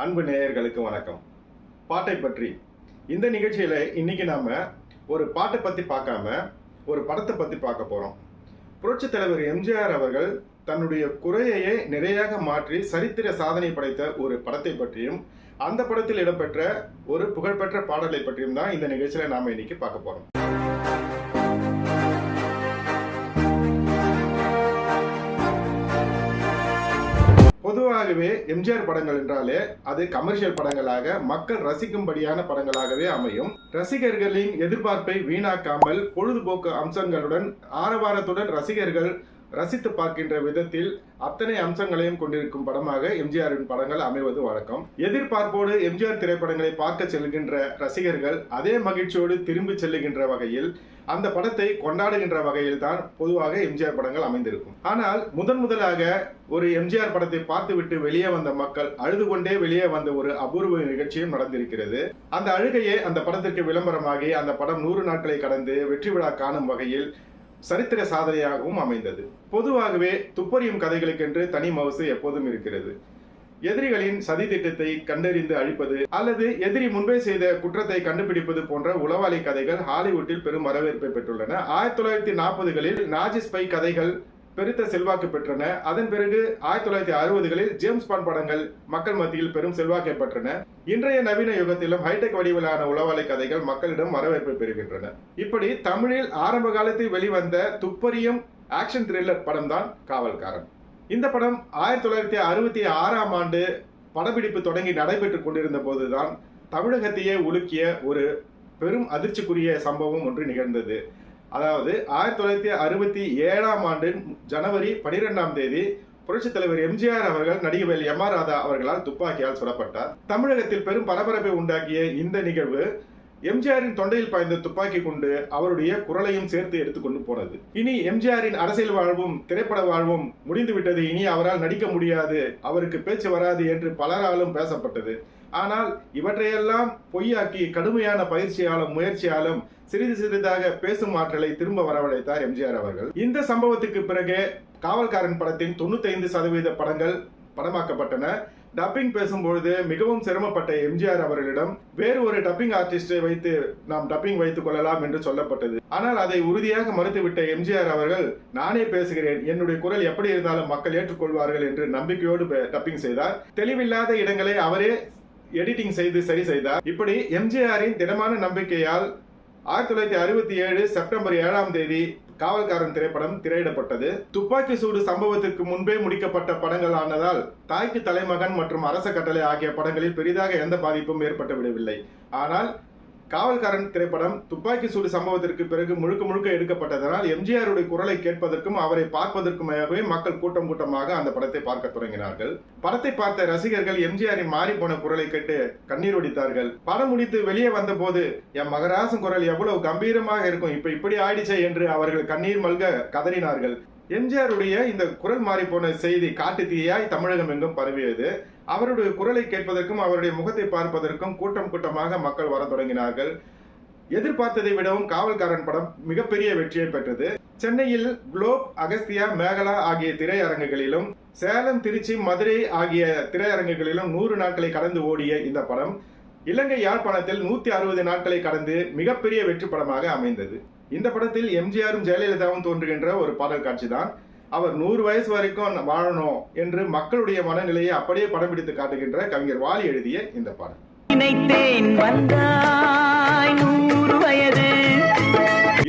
அன்பு நேயர்களுக்கு வணக்கம். பாட்டை பற்றி. இந்த நிகழ்ச்சியில் இன்னைக்கு நாம ஒரு பாட்டை பற்றி பார்க்காம ஒரு படத்தை பற்றி பார்க்க போகிறோம் புரட்சி தலைவர் எம்ஜிஆர் அவர்கள் தன்னுடைய குறையையே நிறையாக மாற்றி சரித்திர சாதனை படைத்த ஒரு படத்தை பற்றியும் அந்த படத்தில் இடம்பெற்ற ஒரு புகழ்பெற்ற பாடலை பற்றியும் தான் இந்த நிகழ்ச்சியில் நாம இன்னைக்கு பார்க்க போகிறோம் பொதுவாகவே எம்ஜிஆர் படங்கள் என்றாலே அது கமர்ஷியல் படங்களாக மக்கள் ரசிக்கும்படியான படங்களாகவே அமையும். ரசிகர்களின் எதிர்பார்ப்பை வீணாக்காமல் பொழுதுபோக்கு அம்சங்களுடன் ஆரவாரத்துடன் ரசிகர்கள் ரசித்து பார்க்கின்ற விதத்தில் அத்தனை அம்சங்களையும் கொண்டிருக்கும் படமாக எம்ஜிஆரின் படங்கள் அமைவது வழக்கம். எதிர்பார்ப்போடு எம்ஜிஆர் திரைப்படங்களை பார்க்க செல்கின்ற ரசிகர்கள் அதே மகிழ்ச்சியோடு திரும்பி செல்லுகின்ற வகையில் அந்த படத்தை கொண்டாடுகின்ற வகையில் தான் பொதுவாக எம்ஜிஆர் படங்கள் அமைந்திருக்கும். ஆனால் முதன் முதலாக ஒரு எம்ஜிஆர் படத்தை பார்த்துவிட்டு வெளியே வந்த மக்கள் அழுது கொண்டே வெளியே வந்த ஒரு அபூர்வ நிகழ்ச்சியும் நடந்திருக்கிறது. அந்த அழுகையே அந்த படத்திற்கு விளம்பரமாகி அந்த படம் நூறு நாட்களை கடந்து வெற்றி விழா காணும் வகையில் சரித்திர சாதனையாகவும் அமைந்தது. பொதுவாகவே துப்பறியும் கதைகளுக்கென்று தனி மவுசு எப்போதும் இருக்கிறது. எதிரிகளின் சதி திட்டத்தை கண்டறிந்து அழிப்பது அல்லது எதிரி முன்பே செய்த குற்றத்தை கண்டுபிடிப்பது போன்ற உளவாளி கதைகள் ஹாலிவுட்டில் பெரும் வரவேற்பை பெற்றுள்ளன. ஆயிரத்தி தொள்ளாயிரத்தி நாற்பதுகளில் நாஜி ஸ்பை கதைகள் பெருத்த செல்வாக்கு பெற்றன. அதன் பிறகு ஆயிரத்தி தொள்ளாயிரத்தி அறுபதுகளில் ஜேம்ஸ் பான் படங்கள் மக்கள் மத்தியில் பெரும் செல்வாக்கை பெற்றன. இன்றைய நவீன யுகத்திலும் ஹைடெக் வடிவிலான உளவாளி கதைகள் மக்களிடம் வரவேற்பை பெறுகின்றன. இப்படி தமிழில் ஆரம்ப காலத்தில் வெளிவந்த துப்பறியும் ஆக்ஷன் த்ரில்லர் படம் தான் காவல்காரன். இந்த படம் ஆயிரத்தி தொள்ளாயிரத்தி அறுபத்தி ஆறாம் ஆண்டு படப்பிடிப்பு தொடங்கி நடைபெற்றுக் கொண்டிருந்த போதுதான் தமிழகத்தையே உலுக்கிய ஒரு பெரும் அதிர்ச்சிக்குரிய சம்பவம் ஒன்று நிகழ்ந்தது. அதாவது ஆயிரத்தி தொள்ளாயிரத்தி அறுபத்தி ஏழாம் ஆண்டின் ஜனவரி பனிரெண்டாம் தேதி புரட்சித் தலைவர் எம்ஜிஆர் அவர்கள் நடிகவேல் எம் ஆர் ராதா அவர்களால் துப்பாக்கியால் சுடப்பட்டார். தமிழகத்தில் பெரும் பரபரப்பை உண்டாக்கிய இந்த நிகழ்வு எம்ஜிஆரின் தொண்டையில் பாய்ந்த துப்பாக்கி கொண்டு அவருடைய குரலையும் சேர்த்து எடுத்துக்கொண்டு போனது. இனி எம்ஜிஆரின் அரசியல் வாழ்வும் திரைப்பட வாழ்வும் முடிந்துவிட்டது. இனி அவரால் நடிக்க முடியாது. அவருக்கு பேச்சு வராது என்று பலராலும் பேசப்பட்டது. ஆனால் இவற்றையெல்லாம் பொய்யாக்கி கடுமையான பயிற்சியாலும் முயற்சியாலும் சிறிது சிறிதாக பேசும் ஆற்றலை திரும்ப வரவழைத்தார் எம்ஜிஆர் அவர்கள். இந்த சம்பவத்துக்கு பிறகு காவல்காரன் படத்தின் தொண்ணூத்தைந்து சதவீத படங்கள் படமாக்கப்பட்டன. டப்பிங் பேசும்பொழுது மிகவும் சிரமப்பட்ட எம்ஜிஆர் அவர்களிடம் வேறு ஒரு டப்பிங் ஆர்டிஸ்டை வைத்து நாம் டப்பிங் வைத்துக் கொள்ளலாம் என்று சொல்லப்பட்டது. ஆனால் அதை உறுதியாக மறுத்துவிட்ட எம்ஜிஆர் அவர்கள் நானே பேசுகிறேன். என்னுடைய குரல் எப்படி இருந்தாலும் மக்கள் ஏற்றுக்கொள்வார்கள் என்று நம்பிக்கையோடு டப்பிங் செய்தார். தெளிவில்லாத இடங்களை அவரே எடிட்டிங் செய்து சரி செய்தார். இப்படி எம்ஜிஆரின் திடமான நம்பிக்கையால் ஆயிரத்தி தொள்ளாயிரத்தி அறுபத்தி ஏழு செப்டம்பர் ஏழாம் தேதி காவல்காரன் திரைப்படம் திரையிடப்பட்டது. துப்பாக்கி சூடு சம்பவத்திற்கு முன்பே முடிக்கப்பட்ட படங்கள் ஆனதால் தாய்க்கு தலைமகன் மற்றும் அரச கட்டளை ஆகிய படங்களில் பெரிதாக எந்த பாதிப்பும் ஏற்பட்டு விடவில்லை. ஆனால் காவல்காரன் திரைப்படம் துப்பாக்கி சூடு சம்பவத்திற்கு பிறகு முழுக்க முழுக்க எடுக்கப்பட்டதனால் எம்ஜிஆருடைய குரலை கேட்பதற்கும் அவரை பார்ப்பதற்குமாகவே மக்கள் கூட்டம் கூட்டமாக அந்த படத்தை பார்க்க தொடங்கினார்கள். படத்தை பார்த்த ரசிகர்கள் எம்ஜிஆரின் மாறி போன குரலை கேட்டு கண்ணீர் வடித்தார்கள். படம் முடித்து வெளியே வந்தபோது என் மகராசன் குரல் எவ்வளவு கம்பீரமாக இருக்கும் இப்ப இப்படி ஆயிடுச்சே என்று அவர்கள் கண்ணீர் மல்க கதறினார்கள். எம்ஜிஆருடைய இந்த குரல் மாறி போன செய்தி காட்டு தீயாய் தமிழகம் எங்கும் பரவியது. அவருடைய குரலை கேட்பதற்கும் அவருடைய முகத்தை பார்ப்பதற்கும் கூட்டம் கூட்டமாக மக்கள் வர தொடங்கினார்கள். எதிர்பார்த்ததை விடவும் காவல்காரன் படம் மிகப்பெரிய வெற்றியை பெற்றது. சென்னையில் குளோப் அகஸ்தியா மேகலா ஆகிய திரையரங்குகளிலும் சேலம் திருச்சி மதுரை ஆகிய திரையரங்குகளிலும் நூறு நாட்களை கடந்து ஓடிய இந்த படம் இலங்கை யாழ்ப்பாணத்தில் நூத்தி அறுபது நாட்களை கடந்து மிகப்பெரிய வெற்றி படமாக அமைந்தது. இந்த படத்தில் எம்ஜிஆரும் ஜெயலலிதாவும் தோன்றுகின்ற ஒரு பாடல் காட்சி தான் அவர் நூறு வயசு வரைக்கும் வாழணும் என்று மக்களுடைய மனநிலையை அப்படியே படம் பிடித்து காட்டுகின்ற கவிஞர் வாலி எழுதிய இந்த பாடல்.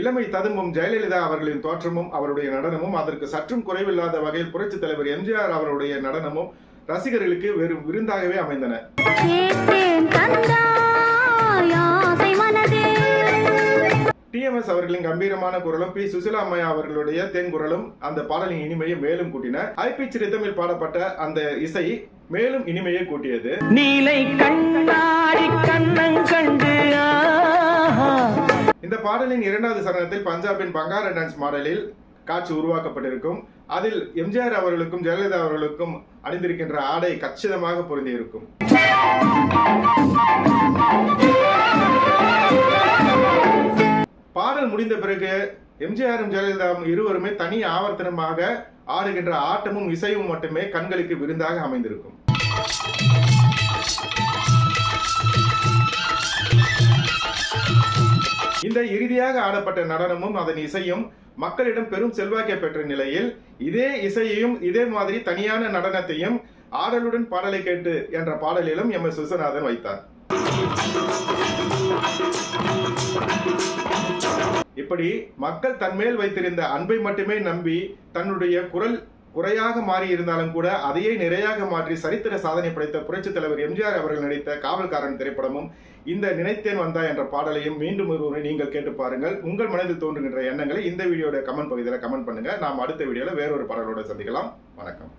இளமை ததும்பும் ஜெயலலிதா அவர்களின் தோற்றமும் அவருடைய நடனமும் அதற்கு சற்றும் குறைவில்லாத வகையில் புரட்சித் தலைவர் எம்ஜிஆர் அவருடைய நடனமும் ரசிகர்களுக்கு வெறும் விருந்தாகவே அமைந்தன. டிஎம்எஸ் அவர்களின் கம்பீரமான குரலும் பி. சுசிலா அம்மையா அவர்களுடைய தென்குரலும் அந்த பாடலின் இனிமையை மேலும் கூட்டின ஐபிச் ரிதமில் பாடப்பட்ட அந்த இசை மேலும் இனிமையை கூட்டியது. நீலை கண்ணாடி கண்ணங் கண்டு ஆஹா. இந்த பாடலின் இரண்டாவது சரணத்தில் பஞ்சாபின் பங்கார டான்ஸ் மாடலில் காட்சி உருவாக்கப்பட்டிருக்கும். அதில் எம்ஜிஆர் அவர்களுக்கும் ஜெயலலிதா அவர்களுக்கும் அணிந்திருக்கின்ற ஆடை கச்சிதமாக பொருந்தியிருக்கும். பாடல் முடிந்த பிறகு எம்ஜிஆரும் ஜெயலலிதாவும் இருவருமே தனி ஆவர்த்தனமாக ஆடுகின்ற ஆட்டமும் இசையும் மட்டுமே கண்களுக்கு விருந்தாக அமைந்திருக்கும். இந்த இறுதியாக ஆடப்பட்ட நடனமும் அதன் இசையும் மக்களிடம் பெரும் செல்வாக்கை பெற்ற நிலையில் இதே இசையையும் இதே மாதிரி தனியான நடனத்தையும் ஆடலுடன் பாடலை கேட்டு என்ற பாடலிலும் எம் எஸ் விஸ்வநாதன் வைத்தார். இப்படி மக்கள் தன்மேல் வைத்திருந்த அன்பை மட்டுமே நம்பி தன்னுடைய குரல் குறையாக மாறி இருந்தாலும் கூட அதையே நிறையாக மாற்றி சரித்திர சாதனை படைத்த புரட்சித் தலைவர் எம்ஜிஆர் அவர்கள் நடித்த காவல்காரன் திரைப்படமும் இந்த நினைத்தேன் வந்தா என்ற பாடலையும் மீண்டும் ஒருமுறை நீங்கள் கேட்டு பாருங்கள். உங்கள் மனதில் தோன்றுகின்ற எண்ணங்களை இந்த வீடியோட கமெண்ட் பகுதியில் கமெண்ட் பண்ணுங்க. நாம் அடுத்த வீடியோவில் வேறொரு பாடலோட சந்திக்கலாம். வணக்கம்.